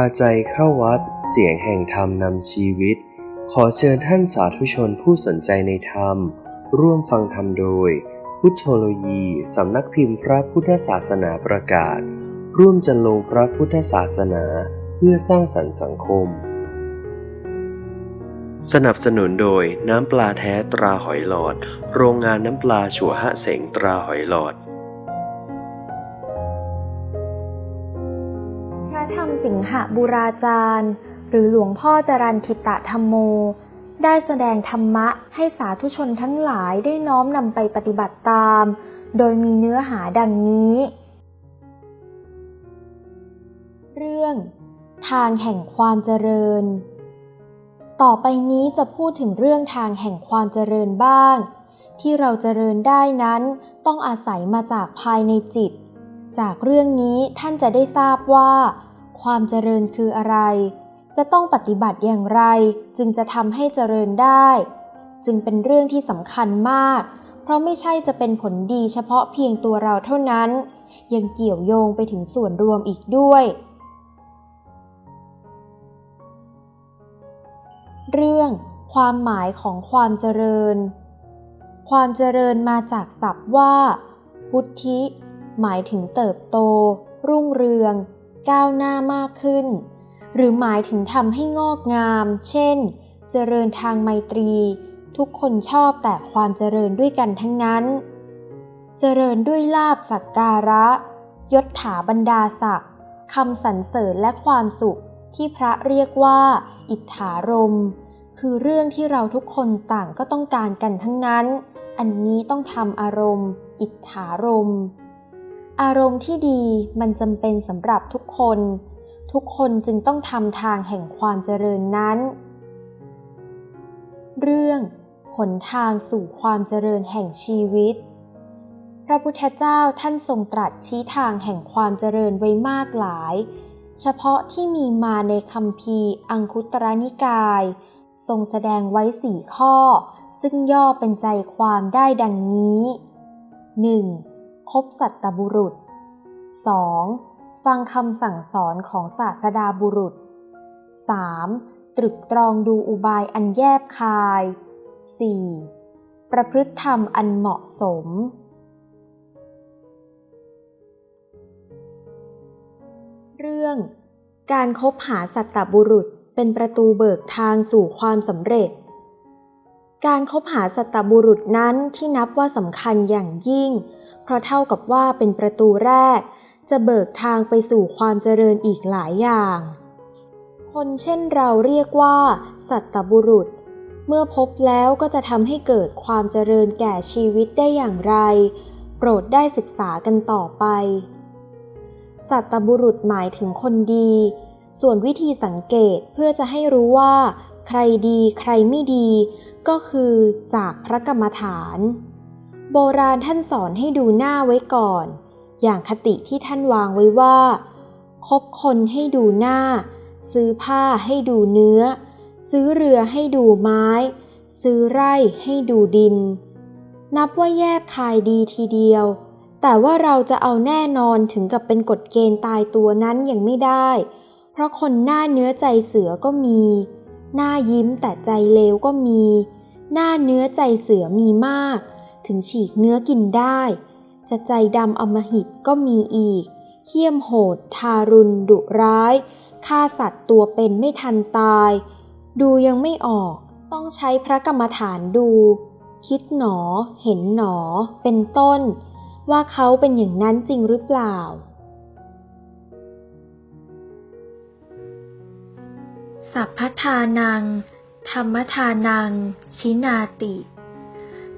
าใจเข้าวัด เสียงแห่งธรรมนำชีวิต ขอเชิญท่านสาธุชนผู้สนใจในธรรม ร่วมฟังธรรมโดย พุทธโลยีสำนักพิมพ์พระพุทธศาสนาประกาศ ร่วมจันลงพระพุทธศาสนาเพื่อสร้างสรรค์สังคม สนับสนุนโดยน้ำปลาแท้ตราหอยหลอด โรงงานน้ำปลาชัวฮะเสงตราหอยหลอด สิงหบุราจารย์ หรือหลวงพ่อจรันทิตะธรรมโม ได้แสดงธรรมะให้สาธุชนทั้งหลายได้น้อมนำไปปฏิบัติตาม โดยมีเนื้อหาดังนี้ เรื่อง ทางแห่งความเจริญ ต่อไปนี้จะพูดถึงเรื่องทางแห่งความเจริญบ้าง ที่เราเจริญได้นั้นต้องอาศัยมาจากภายในจิตจากเรื่องนี้ท่านจะได้ทราบว่า ความเจริญคืออะไร จะต้องปฏิบัติอย่างไร จึงจะทำให้เจริญได้ จึงเป็นเรื่องที่สำคัญมาก เพราะไม่ใช่จะเป็นผลดีเฉพาะเพียงตัวเราเท่านั้น ยังเกี่ยวโยงไปถึงส่วนรวมอีกด้วย เรื่องความหมายของความเจริญ ความเจริญมาจากศัพท์ว่า พุทธิ หมายถึงเติบโต รุ่งเรือง ก้าวหน้ามากขึ้น หรือหมายถึงทำให้งอกงาม เช่น เจริญทางไมตรี ทุกคนชอบแต่ความเจริญด้วยกันทั้งนั้น เจริญด้วยลาบสักการะ ยศถาบรรดาศักดิ์คำสรรเสริญและความสุขที่พระเรียกว่า อิทธารม คือเรื่องที่เราทุกคนต่างก็ต้องการกันทั้งนั้น อันนี้ต้องทำอารมณ์ อิทธารม อารมณ์ที่ดีมันจำเป็นสำหรับทุกคน ทุกคนจึงต้องทำทางแห่งความเจริญนั้น เรื่องหนทางสู่ความเจริญแห่งชีวิต พระพุทธเจ้าท่านทรงตรัสชี้ทางแห่งความเจริญไว้มากหลาย เฉพาะที่มีมาในคำพีอังคุตรนิกาย ทรงแสดงไว้สี่ข้อ ซึ่งย่อเป็นใจความได้ดังนี้ 1. คบสัตบุรุษ 2. ฟังคำสั่งสอนของศาสดาบุรุษ 3. ตรึกตรองดูอุบายอันแยบคาย 4. ประพฤติธรรมอันเหมาะสม เรื่อง การคบหาสัตตบุรุษเป็นประตูเบิกทางสู่ความสำเร็จ การคบหาสัตตบุรุษนั้นที่นับว่าสำคัญอย่างยิ่ง เพราะเท่ากับว่าเป็นประตูแรก จะเบิกทางไปสู่ความเจริญอีกหลายอย่าง คนเช่นเราเรียกว่า สัตตบุรุษ เมื่อพบแล้วก็จะทำให้เกิดความเจริญแก่ชีวิตได้อย่างไร โปรดได้ศึกษากันต่อไป สัตบุรุษหมายถึงคนดี ส่วนวิธีสังเกตเพื่อจะให้รู้ว่า ใครดีใครไม่ดี ก็คือจากพระกรรมฐาน โบราณท่านสอนให้ดูหน้าไว้ก่อน อย่างคติที่ท่านวางไว้ว่า คบคนให้ดูหน้า ซื้อผ้าให้ดูเนื้อ ซื้อเรือให้ดูไม้ ซื้อไร่ให้ดูดิน นับว่าแยบคายดีทีเดียว แต่ว่าเราจะเอาแน่นอนถึงกับเป็นกฎเกณฑ์ตายตัวนั้นยังไม่ได้ เพราะคนหน้าเนื้อใจเสือก็มี หน้ายิ้มแต่ใจเลวก็มี หน้าเนื้อใจเสือมีมาก ถึงฉีกเนื้อกินได้ จะใจดำอมหิตก็มีอีก เหี้ยมโหด ทารุณ ดุร้าย ฆ่าสัตว์ตัวเป็นไม่ทันตาย ดูยังไม่ออก ต้องใช้พระกรรมฐานดู คิดหนอ เห็นหนอ เป็นต้น ว่าเขาเป็นอย่างนั้นจริงหรือเปล่า สัพพทานัง ธรรมทานัง ชินาติ